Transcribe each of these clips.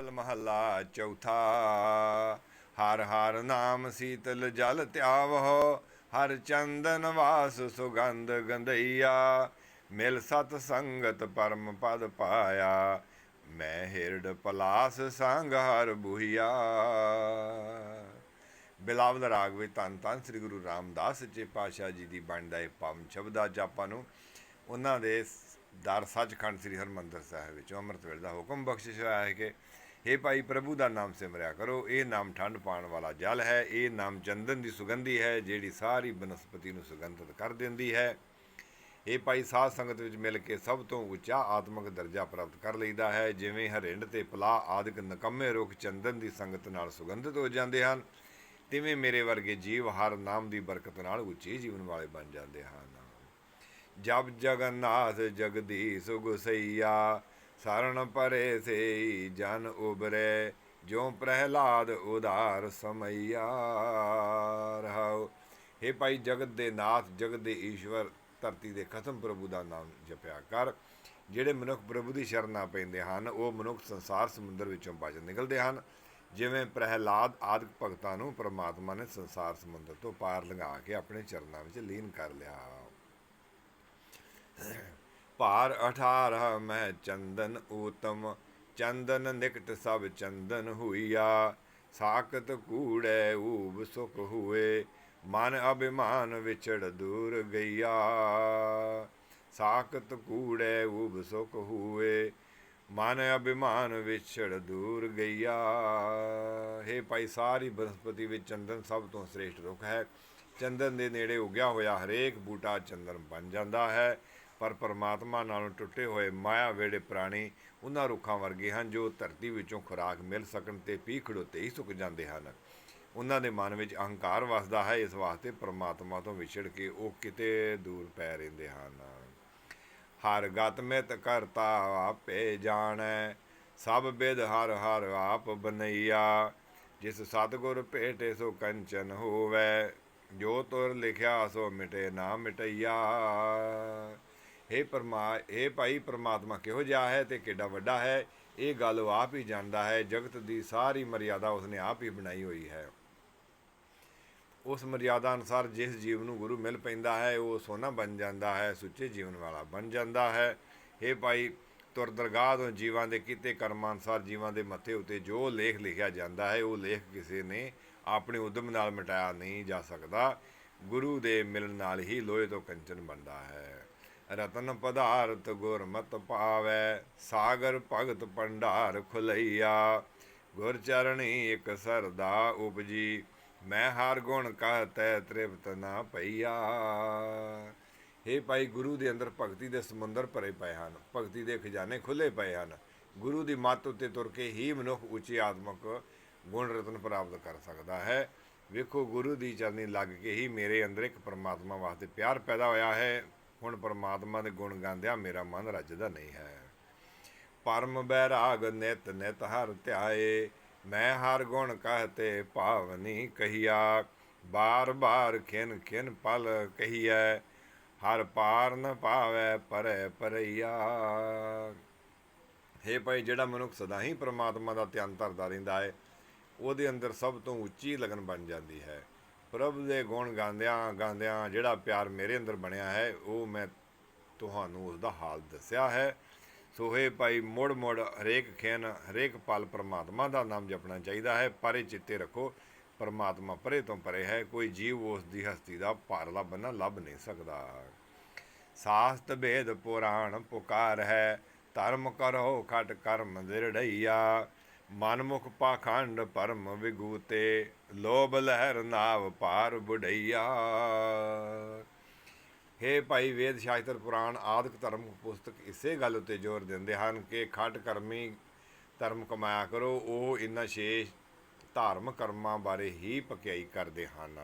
ਮਹੱਲਾ ਚੌਥਾ। ਹਰ ਹਰ ਨਾਮ ਸੀਤਲ ਜਲ ਧਿਆਵਹੁ ਹਰ ਚੰਦਨ ਵਾਸ ਸੁਗੰਧ ਗੰਧਈਆ। ਮਿਲ ਸਤ ਸੰਗਤ ਪਰਮ ਪਦ ਪਾਇਆ, ਮੈਂ ਹਿਰਡ ਪਲਾਸ ਸੰਗ ਹਰ ਬੁਹੀਆ। ਬਿਲਾਵਲ ਰਾਗ ਵਿੱਚ ਧੰਨ ਧੰਨ ਸ੍ਰੀ ਗੁਰੂ ਰਾਮਦਾਸ ਸੱਚੇ ਪਾਤਸ਼ਾਹ ਜੀ ਦੀ ਬਾਣੀ ਦਾ ਇਹ ਪਾਵਨ ਸ਼ਬਦ ਅੱਜ ਆਪਾਂ ਨੂੰ ਉਹਨਾਂ ਦੇ ਦਰ ਸੱਚਖੰਡ ਸ੍ਰੀ ਹਰਮੰਦਰ ਸਾਹਿਬ ਵਿੱਚ ਅੰਮ੍ਰਿਤ ਵੇਲੇ ਦਾ ਹੁਕਮ ਬਖਸ਼ਿਸ਼ ਹੋਇਆ ਹੈ ਕਿ हे ਭਾਈ ਪ੍ਰਭੂ ਦਾ ਨਾਮ ਸਿਮਰਿਆ ਕਰੋ। ਇਹ ਨਾਮ ਠੰਡ ਪਾਉਣ ਵਾਲਾ ਜਲ ਹੈ। ਇਹ ਨਾਮ ਚੰਦਨ ਦੀ ਸੁਗੰਧੀ ਹੈ, ਜਿਹੜੀ ਸਾਰੀ ਬਨਸਪਤੀ ਨੂੰ ਸੁਗੰਧਿਤ ਕਰ ਦਿੰਦੀ ਹੈ। ਇਹ ਭਾਈ ਸਾਧ ਸੰਗਤ ਵਿੱਚ ਮਿਲ ਕੇ ਸਭ ਤੋਂ ਉੱਚਾ ਆਤਮਿਕ ਦਰਜਾ ਪ੍ਰਾਪਤ ਕਰ ਲਈਦਾ ਹੈ। ਜਿਵੇਂ ਹਰਿੰਡ ਤੇ ਪਲਾ ਆਦਿਕ ਨਕੰਮੇ ਰੁੱਖ ਚੰਦਨ ਦੀ ਸੰਗਤ ਨਾਲ ਸੁਗੰਧਿਤ ਹੋ ਜਾਂਦੇ ਹਨ, ਤਿਵੇਂ ਮੇਰੇ ਵਰਗੇ ਜੀਵ ਹਰ ਨਾਮ ਦੀ ਬਰਕਤ ਨਾਲ ਉੱਚੇ ਜੀਵਨ ਵਾਲੇ ਬਣ ਜਾਂਦੇ ਹਨ। ਜਬ ਜਗਨਨਾਥ ਜਗਦੀਸ਼ ਗੁਸਈਆ ਸਰਣ ਪਰੇ ਸੇ ਜਨ ਉਬਰੇ ਜੋ ਪ੍ਰਹਿਲਾਦ ਉਦਾਰ ਸਮਈਆ ਰਹਾਉ। हे ਭਾਈ ਜਗਤ ਦੇ ਨਾਥ, ਜਗਤ ਦੇ ਈਸ਼ਵਰ, ਧਰਤੀ ਦੇ ਖਤਮ ਪ੍ਰਭੂ ਦਾ ਨਾਮ ਜਪਿਆ ਕਰ। ਜਿਹੜੇ ਮਨੁੱਖ ਪ੍ਰਭੂ ਦੀ ਸ਼ਰਨਾ ਪੈਂਦੇ ਹਨ, ਉਹ ਮਨੁੱਖ ਸੰਸਾਰ ਸਮੁੰਦਰ ਵਿੱਚੋਂ ਬਚ ਨਿਕਲਦੇ ਹਨ। ਜਿਵੇਂ ਪ੍ਰਹਿਲਾਦ ਆਦਿਕ ਭਗਤਾਂ ਨੂੰ ਪ੍ਰਮਾਤਮਾ ਨੇ ਸੰਸਾਰ ਸਮੁੰਦਰ ਤੋਂ ਪਾਰ ਲੰਘਾ ਕੇ ਆਪਣੇ ਚਰਨਾਂ ਵਿੱਚ ਲੀਨ ਕਰ ਲਿਆ। ਭਾਰ 18 ਮੈਂ ਚੰਦਨ ਊਤਮ, ਚੰਦਨ ਨਿਕਟ ਸਭ ਚੰਦਨ ਹੋਈਆ। ਸਾਖਤ ਕੂੜੈ ਊਬ ਸੁਖ ਹੋਏ, ਮਨ ਅਭਿਮਾਨ ਵਿਛੜ ਦੂਰ ਗਈਆ। ਸਾਖਤ ਕੂੜੈ ਊਬ ਸੁਖ ਹੋਏ, ਮਨ ਅਭਿਮਾਨ ਵਿਛੜ ਦੂਰ ਗਈਆ। हे ਭਾਈ, ਸਾਰੀ ਬਨਸਪਤੀ ਵਿੱਚ ਚੰਦਨ ਸਭ ਤੋਂ ਸ੍ਰੇਸ਼ਟ ਰੁੱਖ ਹੈ। ਚੰਦਨ ਦੇ ਨੇੜੇ ਉਗਿਆ ਹੋਇਆ ਹਰੇਕ ਬੂਟਾ ਚੰਦਨ ਬਣ ਜਾਂਦਾ ਹੈ। ਪਰ ਪਰਮਾਤਮਾ ਨਾਲੋਂ ਟੁੱਟੇ ਹੋਏ ਮਾਇਆ ਵੇੜੇ ਪ੍ਰਾਣੀ ਉਹਨਾਂ ਰੁੱਖਾਂ ਵਰਗੇ ਹਨ ਜੋ ਧਰਤੀ ਵਿੱਚੋਂ ਖੁਰਾਕ ਮਿਲ ਸਕਣ ਤੇ ਪੀ ਖੜੋਤੇ ਹੀ ਸੁੱਕ ਜਾਂਦੇ ਹਨ। ਉਹਨਾਂ ਦੇ ਮਨ ਵਿੱਚ ਅਹੰਕਾਰ ਵਸਦਾ ਹੈ, ਇਸ ਵਾਸਤੇ ਪਰਮਾਤਮਾ ਤੋਂ ਵਿਛੜ ਕੇ ਉਹ ਕਿਤੇ ਦੂਰ ਪੈ ਰਹਿੰਦੇ ਹਨ। ਹਰ ਗਤ ਮਿਤ ਕਰਤਾ ਆਪੇ ਜਾਣੈ, ਸਭ ਬਿਦ ਹਰ ਹਰ ਆਪ ਬਨਈਆ। ਜਿਸ ਸਤਗੁਰ ਭੇਟੇ ਸੋ ਕੰਚਨ ਹੋਵੇ, ਜੋ ਤੁਰ ਲਿਖਿਆ ਸੋ ਮਿਟੇ ਨਾ ਮਿਟਈਆ। हे ਪਰਮਾ हे ਭਾਈ ਪਰਮਾਤਮਾ, ਕਿਹੋ ਜਿਹਾ ਹੈ ਤੇ ਕਿੱਡਾ ਵੱਡਾ ਹੈ? ਇਹ ਗੱਲ ਉਹ ਆਪ ਹੀ ਜਾਣਦਾ ਹੈ, ਜਗਤ ਦੀ ਸਾਰੀ ਮਰਿਆਦਾ ਉਸਨੇ ਆਪ ਹੀ ਬਣਾਈ ਹੋਈ ਹੈ। ਉਸ ਮਰਿਆਦਾ ਅਨੁਸਾਰ ਜਿਸ ਜੀਵ ਨੂੰ ਗੁਰੂ ਮਿਲ ਪੈਂਦਾ ਹੈ, ਉਹ ਸੋਨਾ ਬਣ ਜਾਂਦਾ ਹੈ, ਸੁੱਚੇ ਜੀਵਨ ਵਾਲਾ ਬਣ ਜਾਂਦਾ ਹੈ। ਇਹ ਭਾਈ ਤੁਰ ਦਰਗਾਹ ਤੋਂ ਜੀਵਾਂ ਦੇ ਕੀਤੇ ਕਰਮਾਂ ਅਨੁਸਾਰ ਜੀਵਾਂ ਦੇ ਮੱਥੇ ਉਤੇ ਜੋ ਲੇਖ ਲਿਖਿਆ ਜਾਂਦਾ ਹੈ, ਉਹ ਲੇਖ ਕਿਸੇ ਨੇ ਆਪਣੇ ਉਦਮ ਨਾਲ ਮਿਟਾਇਆ ਨਹੀਂ ਜਾ ਸਕਦਾ। ਗੁਰੂ ਦੇ ਮਿਲਣ ਨਾਲ ਹੀ ਲੋਹੇ ਤੋਂ ਕੰਚਨ ਬਣਦਾ ਹੈ। ਰਤਨ ਪਦਾਰਥ ਗੁਰਮਤ ਪਾਵੈ, ਸਾਗਰ ਭਗਤ ਭੰਡਾਰ ਖੁਲਈਆ। ਗੁਰ ਚਰਣੀ ਇੱਕ ਸਰਦਾ ਉਪਜੀ, ਮੈਂ ਹਰ ਗੁਣ ਕਹਤੈ ਤ੍ਰਿਪਤ ਨਾ ਪਈਆ। हे ਭਾਈ, ਗੁਰੂ ਦੇ ਅੰਦਰ ਭਗਤੀ ਦੇ ਸਮੁੰਦਰ ਭਰੇ ਪਏ ਹਨ। ਭਗਤੀ ਦੇ ਖਜ਼ਾਨੇ ਖੁੱਲੇ ਪਏ ਹਨ। ਗੁਰੂ ਦੀ ਮੱਤ ਉੱਤੇ ਤੁਰ ਕੇ ਹੀ ਮਨੁੱਖ ਉੱਚੀ ਆਤਮਕ ਗੁਣ ਰਤਨ ਪ੍ਰਾਪਤ ਕਰ ਸਕਦਾ ਹੈ। ਵੇਖੋ, ਗੁਰੂ ਦੀ ਚਰਨੀ ਲੱਗ ਕੇ ਹੀ ਮੇਰੇ ਅੰਦਰ ਇੱਕ ਪਰਮਾਤਮਾ ਵਾਸਤੇ ਪਿਆਰ ਪੈਦਾ ਹੋਇਆ ਹੈ। ਹੁਣ ਪਰਮਾਤਮਾ ਦੇ ਗੁਣ ਗਾਉਂਦਿਆਂ ਮੇਰਾ ਮਨ ਰੱਜਦਾ ਨਹੀਂ ਹੈ। ਪਰਮ ਬੈਰਾਗ ਨਿਤ ਨਿਤ ਹਰ ਧਿਆਏ, ਮੈਂ ਹਰ ਗੁਣ ਕਹਤੇ ਭਾਵਨੀ ਕਹੀਆ। ਬਾਰ ਬਾਰ ਖਿਨ ਖਿਨ ਪਲ ਕਹੀਐ, ਹਰ ਪਾਰ ਨ ਪਾਵੈ ਪਰੈ ਪਰਈਆ। हे ਭਾਈ, ਜਿਹੜਾ ਮਨੁੱਖ ਸਦਾ ਹੀ ਪ੍ਰਮਾਤਮਾ ਦਾ ਧਿਆਨ ਧਰਦਾ ਰਹਿੰਦਾ ਹੈ, ਉਹਦੇ ਅੰਦਰ ਸਭ ਤੋਂ ਉੱਚੀ ਲਗਨ ਬਣ ਜਾਂਦੀ ਹੈ। ਪ੍ਰਭ ਦੇ ਗੁਣ ਗਾਉਂਦਿਆਂ ਗਾਉਂਦਿਆਂ ਜਿਹੜਾ ਪਿਆਰ ਮੇਰੇ ਅੰਦਰ ਬਣਿਆ ਹੈ, ਉਹ ਮੈਂ ਤੁਹਾਨੂੰ ਉਸ ਦਾ ਹਾਲ ਦੱਸਿਆ ਹੈ। ਸੋ ਹੈ ਭਾਈ, ਮੁੜ ਮੁੜ ਹਰੇਕ ਖੇਨ, ਹਰੇਕ ਪਲ ਪਰਮਾਤਮਾ ਦਾ ਨਾਮ ਜਪਣਾ ਚਾਹੀਦਾ ਹੈ। ਪਰੇ ਚਿੱਤੇ ਰੱਖੋ, ਪਰਮਾਤਮਾ ਪਰੇ ਤੋਂ ਪਰੇ ਹੈ। ਕੋਈ ਜੀਵ ਉਸ ਦੀ ਹਸਤੀ ਦਾ ਪਾਰਲਾ ਬੰਨਾ ਲੱਭ ਨਹੀਂ ਸਕਦਾ। ਸਾਸਤ ਭੇਦ ਪੁਰਾਣ ਪੁਕਾਰ ਹੈ, ਧਰਮ ਕਰੋ ਖਟ ਕਰਮ ਦਿਰੜਈਆ ਮਨਮੁਖ ਪਾਖੰਡ ਪਰਮ ਵਿਗੂਤੇ, ਲੋਭ ਲਹਿਰ ਨਾਵ ਪਾਰ ਬੁਢਈਆ। हे ਭਾਈ ਵੇਦ ਸ਼ਾਸਤਰ ਪੁਰਾਣ ਆਦਿਕ ਧਰਮ ਪੁਸਤਕ ਇਸੇ ਗੱਲ ਉੱਤੇ ਜ਼ੋਰ ਦਿੰਦੇ ਹਨ ਕਿ ਖਟ ਕਰਮੀ ਧਰਮ ਕਮਾਇਆ ਕਰੋ, ਉਹ ਇਨ੍ਹਾਂ ਸ਼ੇਸ਼ ਧਾਰਮ ਕਰਮਾਂ ਬਾਰੇ ਹੀ ਪਕਿਆਈ ਕਰਦੇ ਹਨ।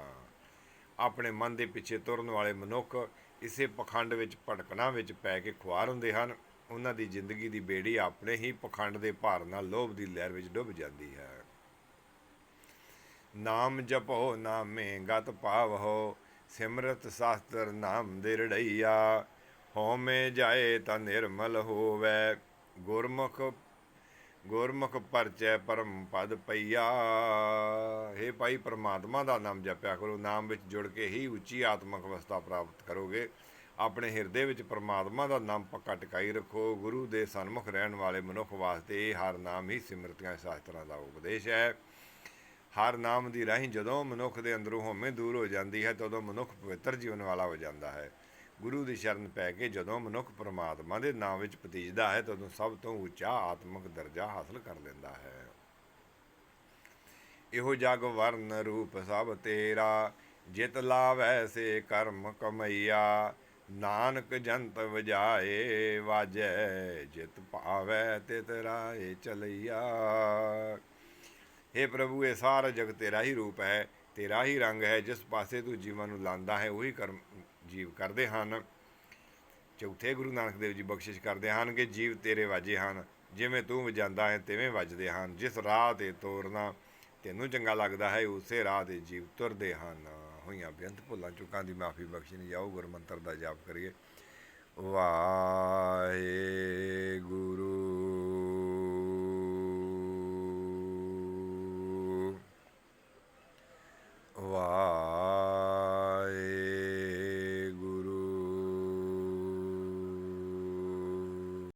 ਆਪਣੇ ਮਨ ਦੇ ਪਿੱਛੇ ਤੁਰਨ ਵਾਲੇ ਮਨੁੱਖ ਇਸੇ ਪਖੰਡ ਵਿੱਚ ਭਟਕਣਾ ਵਿੱਚ ਪੈ ਕੇ ਖੁਆਰ ਹੁੰਦੇ ਹਨ। ਉਹਨਾਂ ਦੀ ਜ਼ਿੰਦਗੀ ਦੀ ਬੇੜੀ ਆਪਣੇ ਹੀ ਪਖੰਡ ਦੇ ਭਾਰ ਨਾਲ ਲੋਭ ਦੀ ਲਹਿਰ ਵਿੱਚ ਡੁੱਬ ਜਾਂਦੀ ਹੈ। ਨਾਮ ਜਪੋ, ਨਾਮੇ ਗਤ ਪਾਵਹੁ ਸਿਮਰਤ ਸ਼ਾਸਤਰ ਨਾਮ ਦੇ ਰੜਈਆ, ਹਉਮੈ ਜਾਏ ਤਾਂ ਨਿਰਮਲ ਹੋਵੇ, ਗੁਰਮੁਖ ਗੁਰਮੁਖ ਪਰਚੈ ਪਰਮ ਪਦ ਪਈਆ। हे ਭਾਈ, ਪ੍ਰਮਾਤਮਾ ਦਾ ਨਾਮ ਜਪਿਆ ਕਰੋ, ਨਾਮ ਵਿੱਚ ਜੁੜ ਕੇ ਹੀ ਉੱਚੀ ਆਤਮਿਕ ਅਵਸਥਾ ਪ੍ਰਾਪਤ ਕਰੋਗੇ। ਆਪਣੇ ਹਿਰਦੇ ਵਿੱਚ ਪਰਮਾਤਮਾ ਦਾ ਨਾਮ ਪੱਕਾ ਟਿਕਾਈ ਰੱਖੋ। ਗੁਰੂ ਦੇ ਸਨਮੁਖ ਰਹਿਣ ਵਾਲੇ ਮਨੁੱਖ ਵਾਸਤੇ ਇਹ ਹਰ ਨਾਮ ਹੀ ਸਿਮਰਤੀਆਂ ਸ਼ਾਸਤਰਾਂ ਦਾ ਉਪਦੇਸ਼ ਹੈ। ਹਰ ਨਾਮ ਦੀ ਰਾਹੀਂ ਜਦੋਂ ਮਨੁੱਖ ਦੇ ਅੰਦਰੋਂ ਹਉਮੈ ਦੂਰ ਹੋ ਜਾਂਦੀ ਹੈ, ਤਦੋਂ ਮਨੁੱਖ ਪਵਿੱਤਰ ਜੀਵਨ ਵਾਲਾ ਹੋ ਜਾਂਦਾ ਹੈ। ਗੁਰੂ ਦੀ ਸ਼ਰਨ ਪੈ ਕੇ ਜਦੋਂ ਮਨੁੱਖ ਪਰਮਾਤਮਾ ਦੇ ਨਾਮ ਵਿੱਚ ਪਤੀਜਦਾ ਹੈ, ਤਦੋਂ ਸਭ ਤੋਂ ਉੱਚਾ ਆਤਮਿਕ ਦਰਜਾ ਹਾਸਲ ਕਰ ਲੈਂਦਾ ਹੈ। ਇਹੋ ਜਗ ਵਰਨ ਰੂਪ ਸਭ ਤੇਰਾ, ਜਿਤ ਲਾਵੈ ਸੇ ਕਰਮ ਕਮਈਆ। ਨਾਨਕ ਜੰਤ ਵਜਾਏ, ਵਾਜੈ, ਜਿਤ ਭਾਵੈ ਤਿਤ ਰਾਏ ਚਲਈਆ। हे ਪ੍ਰਭੂ, ਇਹ ਸਾਰਾ ਜਗ ਤੇਰਾ ਹੀ ਰੂਪ ਹੈ, ਤੇਰਾ ਹੀ ਰੰਗ ਹੈ, ਜਿਸ ਪਾਸੇ ਤੂੰ ਜੀਵਾਂ ਨੂੰ ਲਾਂਦਾ ਹੈ, ਉਹੀ ਕਰਮ ਜੀਵ ਕਰਦੇ ਹਨ। ਚੌਥੇ ਗੁਰੂ ਨਾਨਕ ਦੇਵ ਜੀ ਬਖਸ਼ਿਸ਼ ਕਰਦੇ ਹਨ ਕਿ ਜੀਵ ਤੇਰੇ ਵਾਜੇ ਹਨ, ਜਿਵੇਂ ਤੂੰ ਵਜਾਂਦਾ ਹੈ, ਤਿਵੇਂ ਵੱਜਦੇ ਹਨ। ਜਿਸ ਰਾਹ ਤੇ ਤੋਰਨਾ ਤੈਨੂੰ ਚੰਗਾ ਲੱਗਦਾ ਹੈ, ਉਸੇ ਰਾਹ ਤੇ ਜੀਵ ਤੁਰਦੇ ਹਨ। ਹੋਈਆਂ ਬੇਅੰਤ ਭੁੱਲਾਂ ਚੁੱਕਾਂ ਦੀ ਮਾਫੀ ਬਖਸ਼ਣੀ ਜਾਓ ਗੁਰਮੰਤਰ ਦਾ ਜਾਪ ਕਰੀਏ। ਵਾਹਿਗੁਰੂ